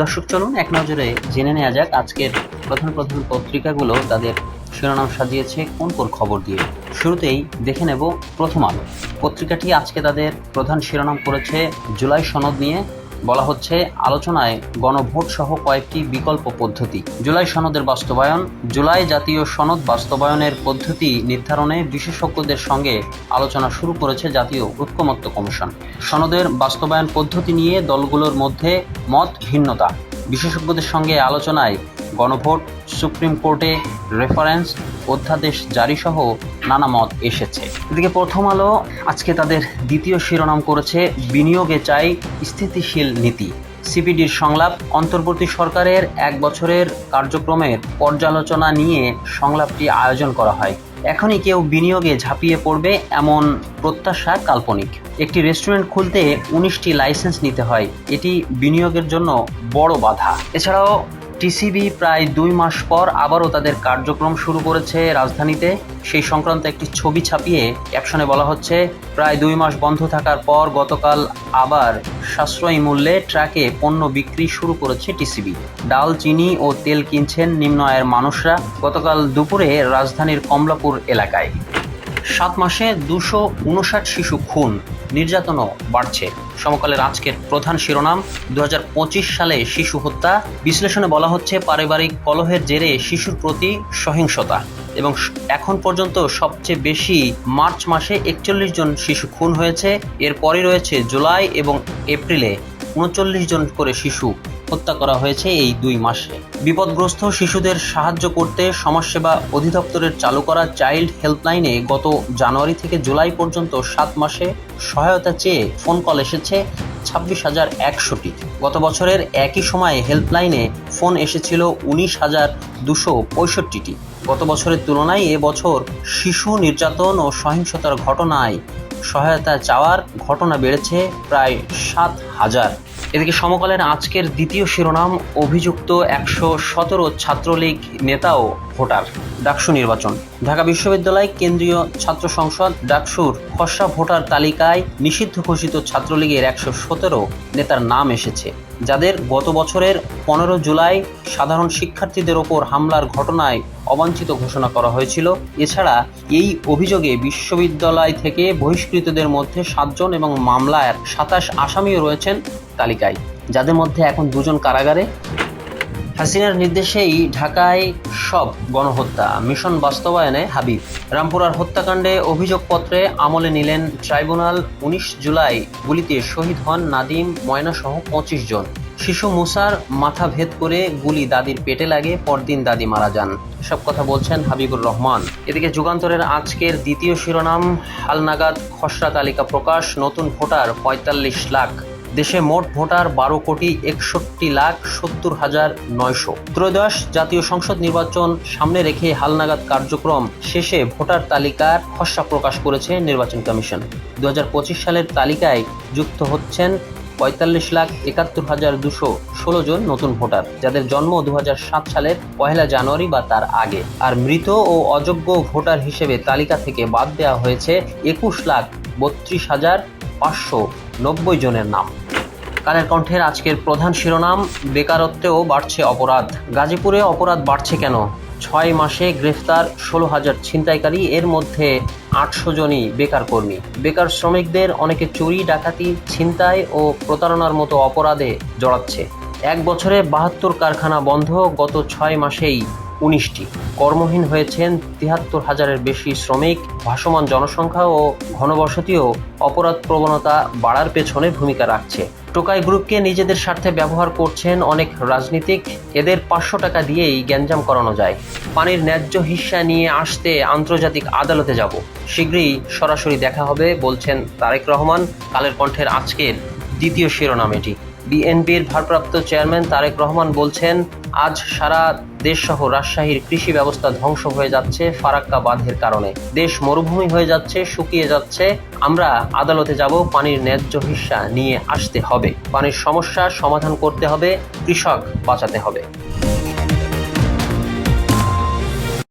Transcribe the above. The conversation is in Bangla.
দর্শক, চলুন এক নজরে জেনে নেওয়া যাক আজকের প্রধান প্রধান পত্রিকাগুলো, তাদের শিরোনাম সাজিয়েছে কোন কোন খবর দিয়ে। শুরুতেই দেখে নেব প্রথম আলো। পত্রিকাটি আজকে তাদের প্রধান শিরোনাম করেছে জুলাই সনদ নিয়ে বলা হচ্ছে, আলোচনায় গণভোট সহ কয়েকটি বিকল্প পদ্ধতি। জুলাই সনদের বাস্তবায়ন, জুলাই জাতীয় সনদ বাস্তবায়নের পদ্ধতি নির্ধারণে বিশেষজ্ঞদের সঙ্গে আলোচনা শুরু করেছে জাতীয় ঐক্যমত্য কমিশন। সনদের বাস্তবায়ন পদ্ধতি নিয়ে দলগুলোর মধ্যে মত ভিন্নতা বিশেষজ্ঞদের সঙ্গে আলোচনায় গণভোট, সুপ্রিম কোর্টে রেফারেন্স, অধ্যাদেশ জারি সহ নানা মত এসেছে। এদিকে প্রথম আলো, আজকে তাদের দ্বিতীয় শিরোনাম করেছে বিনিয়োগে চাই স্থিতিশীল নীতি। সিপিডির সংলাপ, অন্তর্বর্তী সরকারের এক বছরের কার্যক্রমের পর্যালোচনা নিয়ে সংলাপটি আয়োজন করা হয়। এখনই কেউ বিনিয়োগে ঝাঁপিয়ে পড়বে এমন প্রত্যাশা কাল্পনিক। একটি রেস্টুরেন্ট খুলতে উনিশটি লাইসেন্স নিতে হয়, এটি বিনিয়োগের জন্য বড় বাধা। এছাড়াও টিসিবি প্রায় দুই মাস পর আবারও তাদের কার্যক্রম শুরু করেছে রাজধানীতে। সেই সংক্রান্ত একটি ছবি ছাপিয়ে ক্যাপশনে বলা হচ্ছে, প্রায় দুই মাস বন্ধ থাকার পর গতকাল আবার সাশ্রয়ী মূল্যে ট্রাকে পণ্য বিক্রি শুরু করেছে টিসিবি। ডাল, চিনি ও তেল কিনছেন নিম্ন আয়ের মানুষরা। গতকাল দুপুরে রাজধানীর কমলাপুর এলাকায়। সাত মাসে দুশো উনষাট শিশু খুন, নির্যাতনও বাড়ছে। সমকালের আজকের প্রধান শিরোনাম, দুহাজার পঁচিশ সালে শিশু হত্যা। বিশ্লেষণে বলা হচ্ছে পারিবারিক কলহের জেরে শিশুর প্রতি সহিংসতা। এবং এখন পর্যন্ত সবচেয়ে বেশি মার্চ মাসে একচল্লিশ জন শিশু খুন হয়েছে। এরপরই রয়েছে জুলাই এবং এপ্রিলে উনচল্লিশ জন করে শিশু হত্যা করা হয়েছে এই দুই মাসে। বিপদগ্রস্ত শিশুদের সাহায্য করতে সমাজসেবা অধিদপ্তরের চালু করা চাইল্ড হেল্পলাইনে গত জানুয়ারি থেকে জুলাই পর্যন্ত সাত মাসে সহায়তা চেয়ে ফোন কল এসেছে ছাব্বিশ হাজার একশোটি। গত বছরের একই সময়ে হেল্পলাইনে ফোন এসেছিল উনিশ হাজার দুশো পঁয়ষট্টিটি। গত বছরের তুলনায় এবছর শিশু নির্যাতন ও সহিংসতার ঘটনায় সহায়তা চাওয়ার ঘটনা বেড়েছে প্রায় সাত হাজার। এদিকে সমকালের আজকের দ্বিতীয় শিরোনাম অভিযুক্ত একশো সতেরো ছাত্রলীগ নেতা ও ভোটার। ডাকসু নির্বাচন। ঢাকা বিশ্ববিদ্যালয় কেন্দ্রীয় ছাত্র সংসদ ডাকসুর খসড়া ভোটার তালিকায় নিষিদ্ধ ঘোষিত ছাত্রলীগের একশো সতেরো নেতার নাম এসেছে, যাদের গত বছরের পনেরো জুলাই সাধারণ শিক্ষার্থীদের ওপর হামলার ঘটনায় অবাঞ্ছিত ঘোষণা করা হয়েছিল। এছাড়া এই অভিযোগে বিশ্ববিদ্যালয় থেকে বহিষ্কৃতদের মধ্যে সাতজন এবং মামলার সাতাশ আসামিও রয়েছেন তালিকায়, যাদের মধ্যে এখন দুজন কারাগারে। হাসিনার নির্দেশেই ঢাকায় সব গণহত্যা। মিশন বাস্তবায়নে হাবিব। রামপুরার হত্যাকাণ্ডে অভিযোগপত্রে আমলে নিলেন ট্রাইব্যুনাল। উনিশ জুলাই গুলিতে শহীদ হন নাদিম, ময়নাসহ পঁচিশ জন। শিশু মুসার মাথা ভেদ করে গুলি দাদির পেটে লাগে, পরদিন দাদি মারা যান। এসব কথা বলছেন হাবিবুর রহমান। এদিকে যুগান্তরের আজকের দ্বিতীয় শিরোনাম, হালনাগাদ খসড়া তালিকা প্রকাশ, নতুন ভোটার পঁয়তাল্লিশ লাখ। দেশে মোট ভোটার বারো কোটি একষট্টি লাখ সত্তর হাজার নয়শো। ত্রয়োদশ জাতীয় সংসদ নির্বাচন সামনে রেখে হালনাগাদ কার্যক্রম শেষে ভোটার তালিকার খসড়া প্রকাশ করেছে নির্বাচন কমিশন। দু হাজার পঁচিশ সালের তালিকায় যুক্ত হচ্ছেন পঁয়তাল্লিশ লাখ একাত্তর হাজার দুশো ষোলো জন নতুন ভোটার, যাদের জন্ম দু সাত সালের পহেলা জানুয়ারি বা তার আগে। আর মৃত ও অযোগ্য ভোটার হিসেবে তালিকা থেকে বাদ দেওয়া হয়েছে একুশ লাখ বত্রিশ হাজার পাঁচশো নব্বই জনের নাম। কালের কণ্ঠের আজকের প্রধান শিরোনাম, বেকারত্বেও বাড়ছে অপরাধ। গাজীপুরে অপরাধ বাড়ছে কেন? ছয় মাসে গ্রেফতার ষোলো হাজার ছিনতাইকারী, এর মধ্যে আটশো জনই বেকার কর্মী। বেকার শ্রমিকদের অনেকে চুরি, ডাকাতি, ছিনতাই ও প্রতারণার মতো অপরাধে জড়াচ্ছে। এক বছরে বাহাত্তর কারখানা বন্ধ, গত ছয় মাসেই উনিশটি। কর্মহীন হয়েছেন তিয়াত্তর হাজারের বেশি শ্রমিক, ভাসমান জনসংখ্যা ও ঘনবসতিও অপরাধ প্রবণতা বাড়ার পেছনে ভূমিকা রাখছে। টোকাই গ্রুপকে নিজেদের স্বার্থে ব্যবহার করছেন অনেক রাজনীতিক। এদের পাঁচশো টাকা দিয়েই গ্যাঞ্জাম করানো যায়। পানির ন্যায্য হিস্সা নিয়ে আসতে আন্তর্জাতিক আদালতে যাব। শীঘ্রই সরাসরি দেখা হবে, বলছেন তারেক রহমান। কালের কণ্ঠের আজকের দ্বিতীয় শিরোনাম এটি। বিএনপির ভারপ্রাপ্ত চেয়ারম্যান তারেক রহমান বলছেন, আজ সারা দেশসহ রাজশাহীর কৃষি ব্যবস্থা ধ্বংস হয়ে যাচ্ছে ফারাক্কা বাঁধের কারণে। দেশ মরুভূমি হয়ে যাচ্ছে, শুকিয়ে যাচ্ছে। আমরা আদালতে যাব, পানির ন্যায্য হিস্সা নিয়ে আসতে হবে। পানির সমস্যা সমাধান করতে হবে, কৃষক বাঁচাতে হবে।